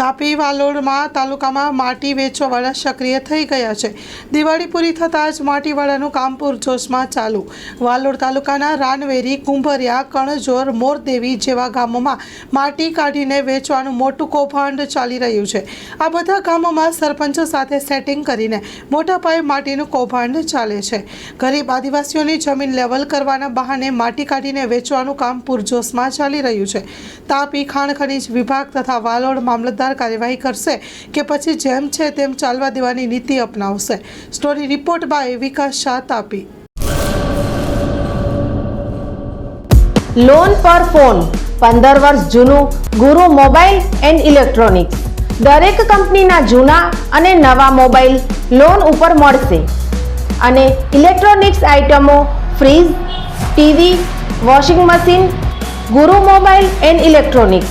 તાપી વાલોડમાં તાલુકામાં માટી વેચવાવાળા સક્રિય થઈ ગયા છે. દિવાળી પૂરી થતાં જ માટીવાળાનું કામ પૂરજોશમાં ચાલુ. વાલોડ તાલુકાના રાનવેરી, કુંભરિયા, કણજોર, મોરદેવી જેવા ગામોમાં માટી કાઢીને વેચવાનું મોટું કૌભાંડ ચાલી રહ્યું છે. આ બધા ગામોમાં સરપંચો સાથે સેટિંગ કરીને મોટા પાયે માટીનું કૌભાંડ ચાલે છે. ગરીબ આદિવાસીઓની જમીન લેવલ કરવાના બહાને માટી કાઢીને વેચવાનું કામ પૂરજોશમાં ચાલી રહ્યું છે. તાપી ખાણ ખનીજ વિભાગ તથા વાલોડ મામલતદાર કાર્યવાહી કરશે કે પછી જેમ છે તેમ ચાલવા દેવાની નીતિ અપનાવશે. Story report by Vikas Shah Tapi loan પર ફોન પંદર વર્ષ જૂનું, ગુરુ મોબાઈલ એન્ડ ઇલેક્ટ્રોનિક્સ. દરેક કંપનીના જૂના અને નવા મોબાઈલ લોન ઉપર મળશે. અને ઇલેક્ટ્રોનિક્સ આઇટમો fridge, TV, washing machine, Guru mobile and electronics.